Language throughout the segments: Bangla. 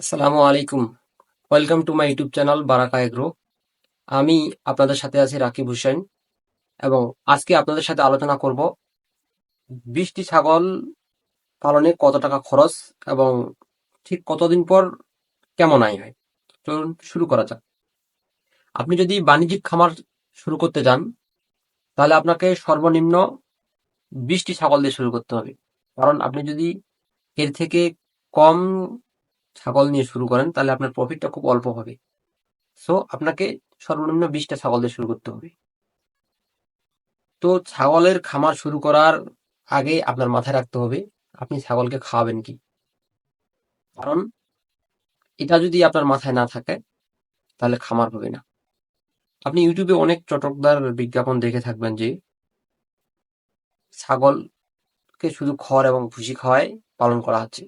আসসালামু আলাইকুম। Welcome to my YouTube channel Baraka Agro আমি আপনাদের সাথে আছি রাকিব হোসেন এবং আজকে আপনাদের সাথে আলোচনা করব বিশটি ছাগল পালনে কত টাকা খরচ এবং ঠিক কতদিন পর কেমন আয় হয়। চলুন শুরু করা যাক। আপনি যদি বাণিজ্যিক খামার শুরু করতে যান, তাহলে আপনাকে সর্বনিম্ন বিশটি ছাগল দিয়ে শুরু করতে হবে। কারণ আপনি যদি এর থেকে কম ছাগল নিয়ে শুরু করেন, তাহলে আপনার প্রফিটটা খুব অল্প হবে। সো আপনাকে সর্বনিম্ন বিশটা ছাগল দিয়ে শুরু করতে হবে। তো ছাগলের খামার শুরু করার আগে আপনার মাথায় রাখতে হবে, আপনি ছাগলকে খাওয়াবেন কি? কারণ এটা যদি আপনার মাথায় না থাকে, তাহলে খামার হবে না। আপনি ইউটিউবে অনেক চটকদার বিজ্ঞাপন দেখে থাকবেন যে ছাগলকে শুধু খড় এবং ভুসি খাওয়ায় পালন করা হচ্ছে।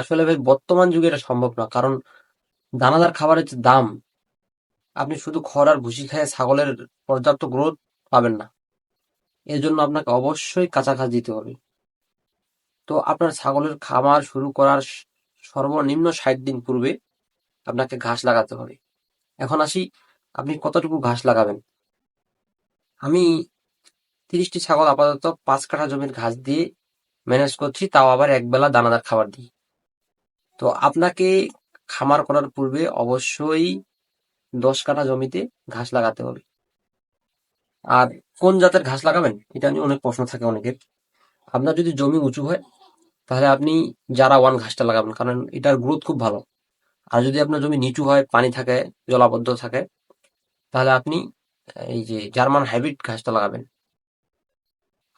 আসলে ভাই বর্তমান যুগে এটা সম্ভব না। কারণ দানাদার খাবারের যে দাম, আপনি শুধু খড় আর ভুসি খেয়ে ছাগলের পর্যাপ্ত গ্রোথ পাবেন না। এর জন্য আপনাকে অবশ্যই কাঁচা ঘাস দিতে হবে। তো আপনার ছাগলের খামার শুরু করার সর্বনিম্ন ষাট দিন পূর্বে আপনাকে ঘাস লাগাতে হবে। এখন আসি, আপনি কতটুকু ঘাস লাগাবেন? আমি তিরিশটি ছাগল আপাতত পাঁচ কাঠা জমির ঘাস দিয়ে ম্যানেজ করছি, তাও আবার একবেলা দানাদার খাবার দিই তো আপনাকে খামার করার পূর্বে অবশ্যই দশ কাঠা জমিতে ঘাস লাগাতে হবে। আর কোন জাতের ঘাস লাগাবেন? এটা নিয়ে অনেক প্রশ্ন থাকে অনেকের। আপনার যদি জমি উঁচু হয়, তাহলে আপনি যারা ওয়ান ঘাসটা লাগাবেন, কারণ এটার গ্রোথ খুব ভালো। আর যদি আপনার জমি নিচু হয়, পানি থাকে, জলাবদ্ধ থাকে, তাহলে আপনি, এই যে জার্মান হাইব্রিড ঘাসটা লাগাবেন।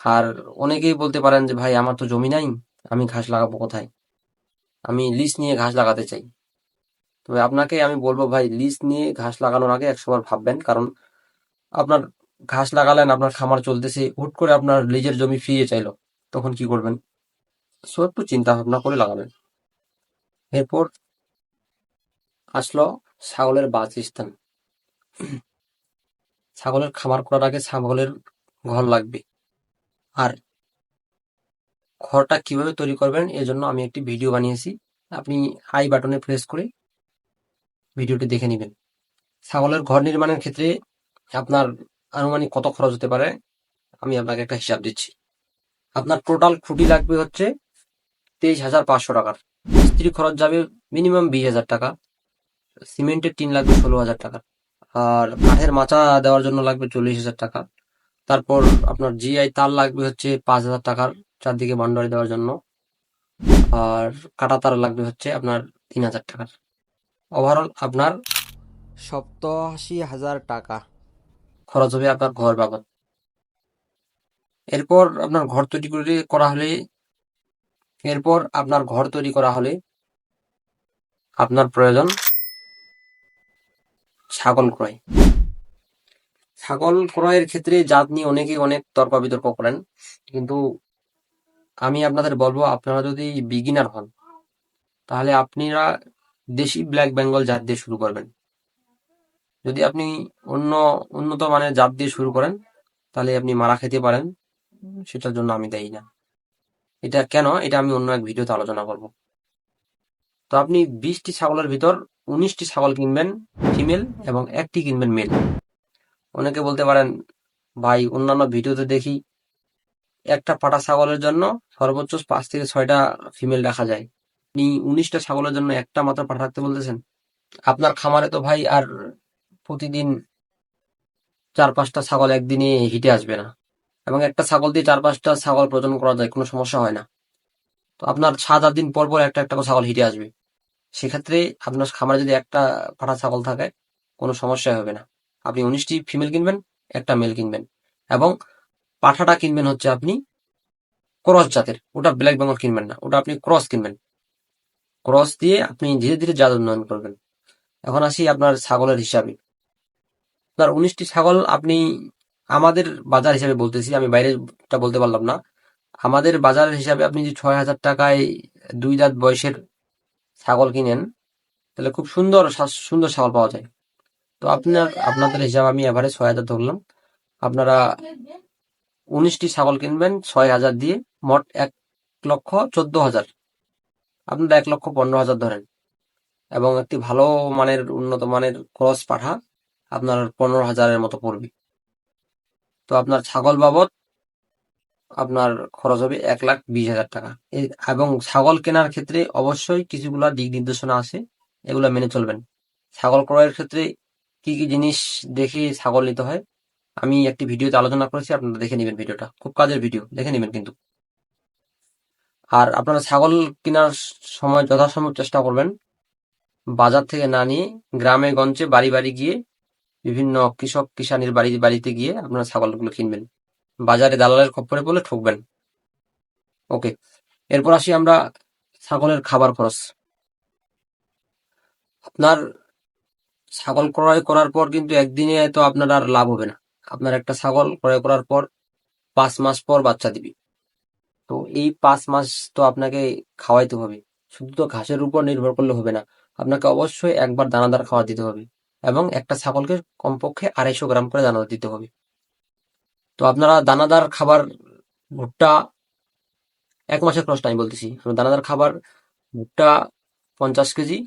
আর অনেকেই বলতে পারেন যে, ভাই, আমার তো জমি নাই, আমি ঘাস লাগাবো কোথায়? আমি লিজ নিয়ে ঘাস লাগাতে চাই। তবে আপনাকে আমি বলব ভাই লিজ নিয়ে ঘাস লাগানোর আগে একশোবার ভাববেন, কারণ আপনার ঘাস লাগালেন, আপনার খামার চলতেছে, হুট করে আপনার লিজের জমি ফিরিয়ে চাইলো, তখন কি করবেন? সো একটু চিন্তা ভাবনা করে লাগাবেন। এরপর আসলো ছাগলের বাসস্থান। ছাগলের খামার করার আগে ছাগলের ঘর লাগবে। আর ঘরটা কীভাবে তৈরি করবেন এর জন্য আমি একটি ভিডিও বানিয়েছি। আপনি আই বাটনে প্রেস করে ভিডিওটি দেখে নেবেন। ছাগলের ঘর নির্মাণের ক্ষেত্রে আপনার আনুমানিক কত খরচ হতে পারে? আমি আপনাকে একটা হিসাব দিচ্ছি। আপনার টোটাল খুঁটি লাগবে হচ্ছে তেইশ হাজার পাঁচশো টাকার। মিস্ত্রি খরচ যাবে মিনিমাম বিশ হাজার টাকা। সিমেন্টের টিন লাগবে ষোলো হাজার টাকা আর কাঠের মাচা দেওয়ার জন্য লাগবে চল্লিশ হাজার টাকা। তারপর আপনার জিআই তার লাগবে হচ্ছে পাঁচ হাজার টাকার চারদিকে বান্ডারি দেওয়ার জন্য। আর কাটা তার লাগবে হচ্ছে আপনার তিন হাজার টাকার। ওভারঅল আপনার সপ্তাশি হাজার টাকা খরচ হবে আপনার ঘর বাবদ এরপর আপনার ঘর তৈরি করে করা হলে, এরপর আপনার ঘর তৈরি করা হলে আপনার প্রয়োজন ছাগল ক্রয়। ছাগল ক্রয়ের ক্ষেত্রে জাত নিয়ে অনেকেই অনেক তর্ক বিতর্ক করেন, কিন্তু আমি আপনাদের বলব, আপনারা যদি বিগিনার হন, তাহলে আপনারা দেশি ব্ল্যাক বেঙ্গল জাত দিয়ে শুরু করবেন। যদি আপনি অন্য, উন্নত মানের জাত দিয়ে শুরু করেন, তাহলে আপনি মারা খেতে পারেন। সেটার জন্য আমি দেই না। এটা কেন? এটা আমি অন্য এক ভিডিওতে আলোচনা করব। তো আপনি বিশটি ছাগলের ভিতর উনিশটি ছাগল কিনবেন ফিমেল এবং একটি কিনবেন মেল অনেকে বলতে পারেন, ভাই, অন্যান্য ভিডিওতে দেখি একটা পাটা ছাগলের জন্য সর্বোচ্চ পাঁচ থেকে ছয়টা ফিমেল রাখা যায়। আপনি উনিশটা ছাগলের জন্য একটা মাত্র পাঠা রাখতে বলতেছেন? আপনার খামারে তো ভাই আর প্রতিদিন চার পাঁচটা ছাগল একদিনে হিটে আসবে না। এবং একটা ছাগল দিয়ে চার পাঁচটা ছাগল প্রজন করা যায়, কোনো সমস্যা হয় না। তো আপনার সাত আট দিন পর পর একটা একটা ছাগল হিটে আসবে। সেক্ষেত্রে আপনার খামারে যদি একটা পাঠা ছাগল থাকে, কোনো সমস্যা হবে না। আপনি উনিশটি ফিমেল কিনবেন, একটা মেল কিনবেন। এবং পাঠাটা কিনবেন হচ্ছে আপনি ক্রস জাতের। ওটা ব্ল্যাক বেঙ্গল কিনবেন না, ওটা আপনি ক্রস কিনবেন। ক্রস দিয়ে আপনি ধীরে ধীরে জাত উন্নয়ন করবেন। এখন আসি আপনার ছাগলের হিসাবে। আপনার উনিশটি ছাগল আপনি আমাদের বাজার হিসাবে বলতেছি, আমি বাইরেটা বলতে পারলাম না। আমাদের বাজার হিসাবে আপনি যদি ছয় হাজার টাকায় দুই দাঁত বয়সের ছাগল কিনেন, তাহলে খুব সুন্দর সুন্দর ছাগল পাওয়া যায়। তো আপনার, আপনাদের হিসাব আমি এভারেজ ছয় হাজার ধরলাম। আপনারা উনিশটি ছাগল কিনবেন, ছয় হাজার দিয়ে, মোট এক লক্ষ চোদ্দ হাজার। আপনারা এক লক্ষ পনেরো হাজার ধরেন। এবং একটি ভালো মানের, উন্নত মানের ক্রস পাঠা আপনার পনেরো হাজারের মতো পড়বে। তো আপনার ছাগল বাবদ আপনার খরচ হবে এক লাখ বিশ হাজার টাকা। এবং ছাগল কেনার ক্ষেত্রে অবশ্যই কিছুগুলা দিক নির্দেশনা আছে, এগুলো মেনে চলবেন। ছাগল ক্রয়ের ক্ষেত্রে কি কি জিনিস দেখে ছাগল নিতে হয় আমি একটি ভিডিওতে আলোচনা করেছি, আপনারা দেখে নেবেন ভিডিওটা। খুব কাজের ভিডিও, দেখে নেবেন কিন্তু। আর আপনারা ছাগল কেনার সময় যথাসম্ভব চেষ্টা করবেন। বাজার থেকে না নিয়ে গ্রামে, গঞ্জে, বাড়ি বাড়ি গিয়ে বিভিন্ন কৃষক কিষানের বাড়ি, বাড়িতে গিয়ে আপনারা ছাগলগুলো কিনবেন। বাজারে দালালের খপ্পরে পড়লে ঠকবেন। ওকে, এরপর আসি আমরা ছাগলের খাবার খরচ। আপনার ছাগল ক্রয় করার পর কিন্তু একদিনে তো আপনার আর লাভ হবে না। আপনার একটা ছাগল ক্রয় করার পর পাঁচ মাস পর বাচ্চা দিবে। তো এই পাঁচ মাস তো আপনাকে খাওয়াইতে হবে। শুধু তো ঘাসের উপর নির্ভর করলে হবে না, আপনাকে অবশ্যই একবার দানাদার খাওয়া দিতে হবে এবং একটা ছাগলকে কমপক্ষে আড়াইশো গ্রাম করে দানাদার দিতে হবে। তো আপনারা দানাদার খাবার ভুট্টা, এক মাসের খরচটা আমি বলতেছি। দানাদার খাবার ভুট্টা পঞ্চাশ কেজি,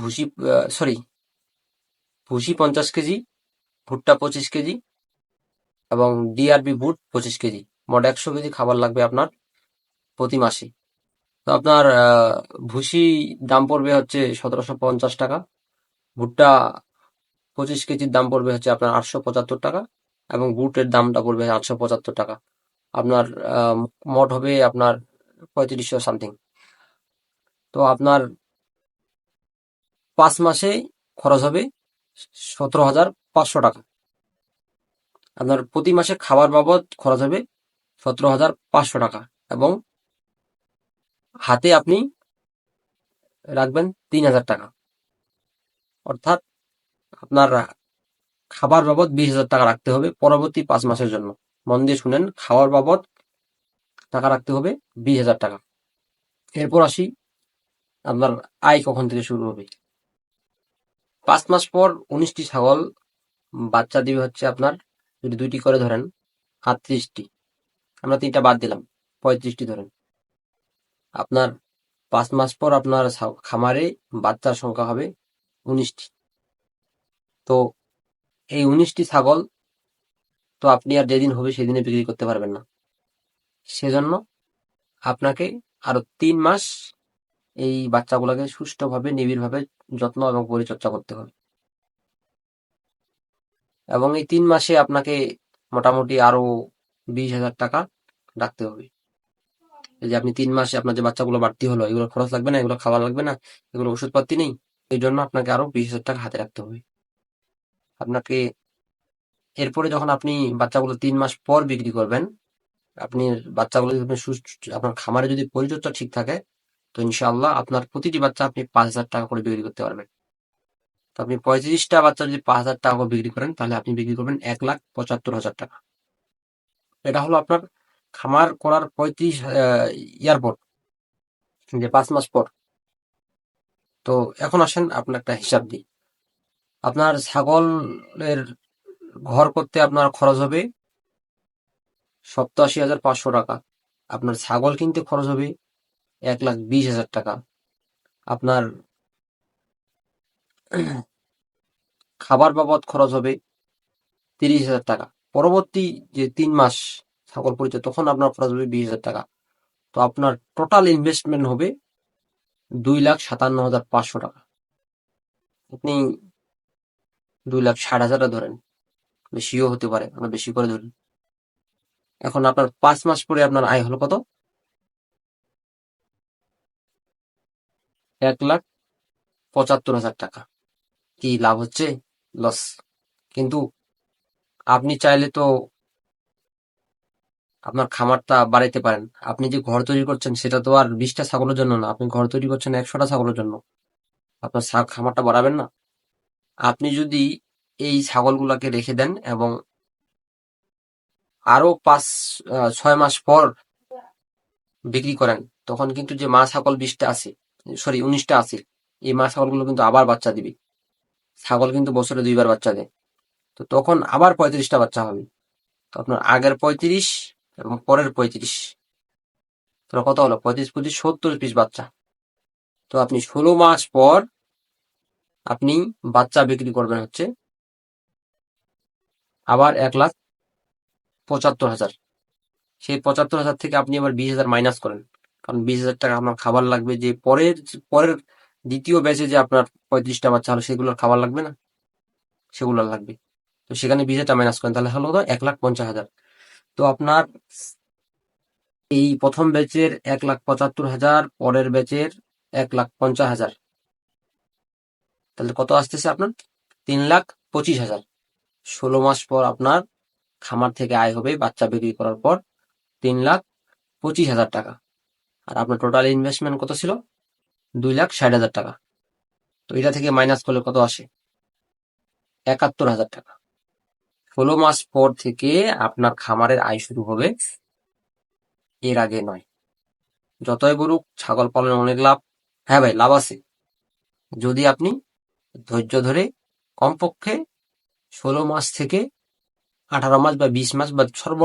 ভুসি সরি ভুসি পঞ্চাশ কেজি ভুট্টা পঁচিশ কেজি এবং ডিআরবি বুট পঁচিশ কেজি। মোট একশো কেজি খাবার লাগবে আপনার প্রতি মাসে। তো আপনার ভুসি দাম পড়বে হচ্ছে সতেরোশো পঞ্চাশ টাকা। ভুট্টা পঁচিশ কেজির দাম পড়বে হচ্ছে আপনার আটশো পঁচাত্তর টাকা এবং বুটের দামটা পড়বে আটশো পঁচাত্তর টাকা। আপনার মোট হবে আপনার পঁয়ত্রিশশো সামথিং। তো আপনার পাঁচ মাসে খরচ হবে সতেরো হাজার পাঁচশো টাকা। আপনার প্রতি মাসে খাবার বাবদ খরচ হবে সতেরো হাজার পাঁচশো টাকা এবং হাতে আপনি রাখবেন তিন হাজার টাকা। অর্থাৎ আপনার খাবার বাবদ বিশ হাজার টাকা রাখতে হবে পরবর্তী পাঁচ মাসের জন্য। মন দিয়ে শুনেন খাওয়ার বাবদ টাকা রাখতে হবে বিশ হাজার টাকা। এরপর আসি আপনার আয় কখন থেকে শুরু হবে। পাঁচ মাস পর উনিশটি ছাগল বাচ্চা দিবে হচ্ছে আপনার, যদি দুইটি করে ধরেন আটত্রিশটি আমরা তিনটা বাদ দিলাম, পঁয়ত্রিশটি ধরেন। আপনার পাঁচ মাস পর আপনার খামারে বাচ্চার সংখ্যা হবে উনিশটি। তো এই উনিশটি ছাগল তো আপনি আর যেদিন হবে সেদিনে বিক্রি করতে পারবেন না। সেজন্য আপনাকে আরও তিন মাস এই বাচ্চাগুলোকে সুষ্ঠুভাবে, নিবিড়ভাবে যত্ন এবং পরিচর্যা করতে হবে। এবং এই তিন মাসে আপনাকে মোটামুটি আরও বিশ হাজার টাকা রাখতে হবে। এই যে আপনি তিন মাসে আপনার যে বাচ্চাগুলো বাড়তি হলো এগুলো খরচ লাগবে না, এগুলো খাওয়া লাগবে না, এগুলো ওষুধপাতি নেই, এই জন্য আপনাকে আরও বিশ হাজার টাকা হাতে রাখতে হবে। আপনাকে এরপরে যখন আপনি বাচ্চাগুলো তিন মাস পর বিক্রি করবেন, আপনি বাচ্চাগুলো সুস্থ, আপনার খামারে যদি পরিচর্যা ঠিক থাকে, তো ইনশাআল্লাহ আপনার প্রতিটি বাচ্চা আপনি পাঁচ হাজার টাকা করে বিক্রি করতে পারবেন। তো আপনি পঁয়ত্রিশটা বাচ্চা যদি পাঁচ হাজার টাকা করে বিক্রি করেন, তাহলে আপনি বিক্রি করবেন এক লাখ পঁচাত্তর হাজার টাকা। এটা হলো আপনার খামার করার পঁয়ত্রিশ ইয়ার পর, যে পাঁচ মাস পর। তো এখন আসেন আপনার একটা হিসাব দিই। আপনার ছাগলের ঘর করতে আপনার খরচ হবে সপ্তাশি হাজার পাঁচশো টাকা। আপনার ছাগল কিনতে খরচ হবে এক লাখ বিশ হাজার টাকা। আপনার খাবার বাবদ খরচ হবে তিরিশ হাজার টাকা। পরবর্তী যে তিন মাস ছাগল পরিচয়, তখন আপনার খরচ হবে বিশ হাজার টাকা। তো আপনার টোটাল ইনভেস্টমেন্ট হবে দুই লাখ সাতান্ন হাজার পাঁচশো টাকা। আপনি দুই লাখ ষাট হাজারটা ধরেন, বেশিও হতে পারে আমরা বেশি করে ধরি এখন আপনার পাঁচ মাস পরে আপনার আয় হলো কত? এক লাখ পঁচাত্তর হাজার টাকা। কি লাভ হচ্ছে? লস। কিন্তু আপনি চাইলে তো আপনার খামারটা বাড়াইতে পারেন। আপনি যে ঘর তৈরি করছেন, সেটা তো আর বিশটা ছাগলের জন্য না। আপনি ঘর তৈরি করছেন একশোটা ছাগলের জন্য। আপনার খামারটা বাড়াবেন না। আপনি যদি এই ছাগলগুলাকে রেখে দেন এবং আরও পাঁচ ছয় মাস পর বিক্রি করেন, তখন কিন্তু যে মা ছাগল বিশটা আছে, সরি, উনিশটা আছে, এই মা ছাগলগুলো কিন্তু আবার বাচ্চা দিবে। ছাগল কিন্তু বছরে দুইবার বাচ্চা দেয়। তো তখন আবার পঁয়ত্রিশটা বাচ্চা হবে। তো আপনার আগের পঁয়ত্রিশ এবং পরের পঁয়ত্রিশ। তো কত হলো? পঁয়ত্রিশ, পঁচিশ, সত্তর পিস বাচ্চা। তো আপনি ষোলো মাস পর আপনি বাচ্চা বিক্রি করবেন হচ্ছে আবার এক লাখ পঁচাত্তর হাজার। সেই পঁচাত্তর হাজার থেকে আপনি আবার বিশ হাজার মাইনাস করেন। কারণ বিশ হাজার টাকা আপনার খাবার লাগবে যে পরের পরের দ্বিতীয় ব্যাচে যে আপনার পঁয়ত্রিশটা বাচ্চা হলো, সেগুলোর খাবার লাগবে না? সেগুলো লাগবে। তো সেখানে হাজার মাইনাস করেন। তাহলে হলো? এক লাখ পঞ্চাশ হাজার। তো আপনার এই প্রথম ব্যাচের এক লাখ পঁচাত্তর হাজার, পরের ব্যাচের এক লাখ পঞ্চাশ হাজার। তাহলে কত আসতেছে আপনার? তিন লাখ পঁচিশ হাজার। ষোলো মাস পর আপনার খামার থেকে আয় হবে, বাচ্চা বিক্রি করার পর তিন লাখ পঁচিশ হাজার টাকা। আর আপনার টোটাল ইনভেস্টমেন্ট কত ছিল? দুই লাখ ষাট হাজার টাকা। তো এটা থেকে মাইনাস করলে কত আসে? একাত্তর হাজার টাকা। ষোলো মাস পর থেকে আপনার খামারের আয় শুরু হবে এর আগে নয়। যতই বলুক, ছাগল পালনে অনেক লাভ। হ্যাঁ ভাই, লাভ আছে। যদি আপনি ধৈর্য ধরে কমপক্ষে ষোলো মাস থেকে আঠারো মাস বা বিশ মাস বা সর্ব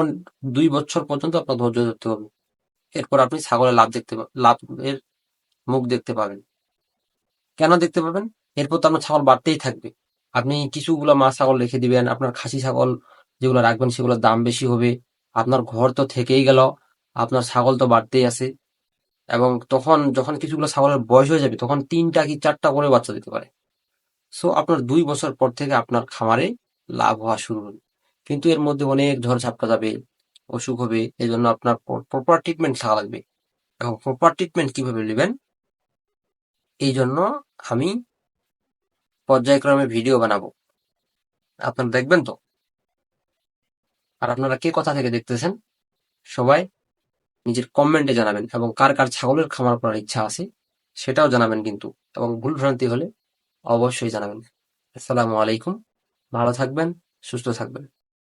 দুই বছর পর্যন্ত আপনার ধৈর্য ধরতে হবে। এরপর আপনি ছাগলের লাভ দেখতে লাভের মুখ দেখতে পাবেন। কেন দেখতে পাবেন? এরপর তো আপনার ছাগল বাড়তেই থাকবে। আপনি কিছুগুলো মা ছাগল রেখে দিবেন, আপনার খাসি ছাগল যেগুলো রাখবেন সেগুলোর দাম বেশি হবে, আপনার ঘর তো থেকেই গেল, আপনার ছাগল তো বাড়তেই আছে। এবং তখন যখন কিছুগুলো ছাগলের বয়স হয়ে যাবে, তখন তিনটা কি চারটা করে বাচ্চা দিতে পারে। সো আপনার দুই বছর পর থেকে আপনার খামারে লাভ হওয়া শুরু হবে। কিন্তু এর মধ্যে অনেক ঝড় ঝাপটা যাবে, অসুখ হবে এই জন্য আপনার প্রপার ট্রিটমেন্ট থাকা লাগবে। এবং প্রপার ট্রিটমেন্ট কীভাবে নেবেন? এই জন্য আমি পর্যায়ক্রমে ভিডিও বানাবো। আপনারা দেখবেন তো? আর আপনারা কে কথা থেকে দেখতেছেন? সবাই নিজের কমেন্টে জানাবেন এবং কার কার ছাগলের খামার করার ইচ্ছা আছে সেটাও জানাবেন কিন্তু। এবং ভুল ভ্রান্তি হলে অবশ্যই জানাবেন। আসসালামু আলাইকুম। ভালো থাকবেন, সুস্থ থাকবেন।